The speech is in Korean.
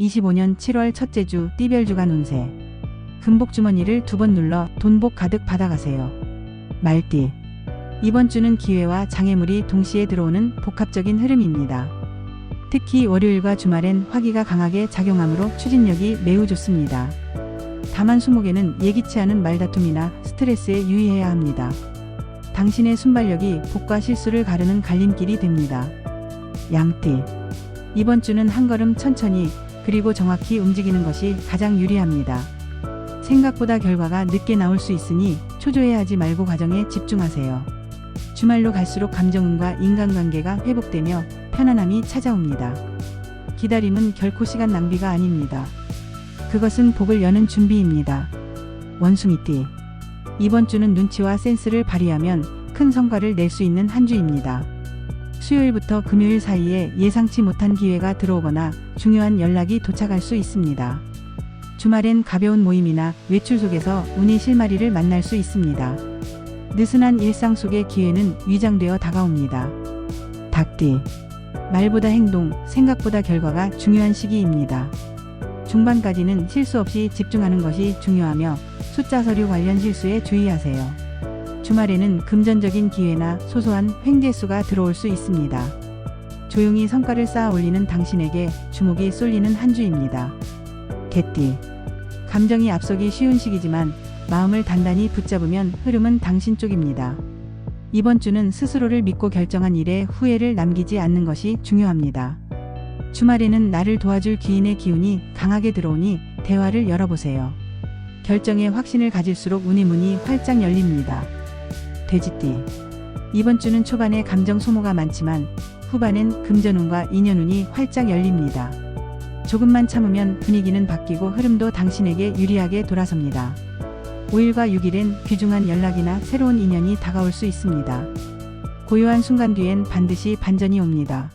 2025년 7월 첫째 주 띠별 주간 운세. 금복 주머니를 두 번 눌러 돈복 가득 받아가세요. 말띠. 이번 주는 기회와 장애물이 동시에 들어오는 복합적인 흐름입니다. 특히 월요일과 주말엔 화기가 강하게 작용하므로 추진력이 매우 좋습니다. 다만 수목에는 예기치 않은 말다툼이나 스트레스에 유의해야 합니다. 당신의 순발력이 복과 실수를 가르는 갈림길이 됩니다. 양띠. 이번 주는 한 걸음 천천히 그리고 정확히 움직이는 것이 가장 유리합니다. 생각보다 결과가 늦게 나올 수 있으니 초조해하지 말고 과정에 집중하세요. 주말로 갈수록 감정운과 인간관계가 회복되며 편안함이 찾아옵니다. 기다림은 결코 시간 낭비가 아닙니다. 그것은 복을 여는 준비입니다. 원숭이띠. 이번 주는 눈치와 센스를 발휘하면 큰 성과를 낼 수 있는 한 주입니다. 수요일부터 금요일 사이에 예상치 못한 기회가 들어오거나 중요한 연락이 도착할 수 있습니다. 주말엔 가벼운 모임이나 외출 속에서 운이 실마리를 만날 수 있습니다. 느슨한 일상 속의 기회는 위장되어 다가옵니다. 닭띠. 말보다 행동, 생각보다 결과가 중요한 시기입니다. 중반까지는 실수 없이 집중하는 것이 중요하며 숫자 서류 관련 실수에 주의하세요. 주말에는 금전적인 기회나 소소한 횡재수가 들어올 수 있습니다. 조용히 성과를 쌓아 올리는 당신에게 주목이 쏠리는 한 주입니다. 개띠. 감정이 앞서기 쉬운 시기지만 마음을 단단히 붙잡으면 흐름은 당신 쪽입니다. 이번 주는 스스로를 믿고 결정한 일에 후회를 남기지 않는 것이 중요합니다. 주말에는 나를 도와줄 기인의 기운이 강하게 들어오니 대화를 열어보세요. 결정에 확신을 가질수록 운의 문이 활짝 열립니다. 돼지띠. 이번 주는 초반에 감정 소모가 많지만 후반엔 금전운과 인연운이 활짝 열립니다. 조금만 참으면 분위기는 바뀌고 흐름도 당신에게 유리하게 돌아섭니다. 5일과 6일엔 귀중한 연락이나 새로운 인연이 다가올 수 있습니다. 고요한 순간 뒤엔 반드시 반전이 옵니다.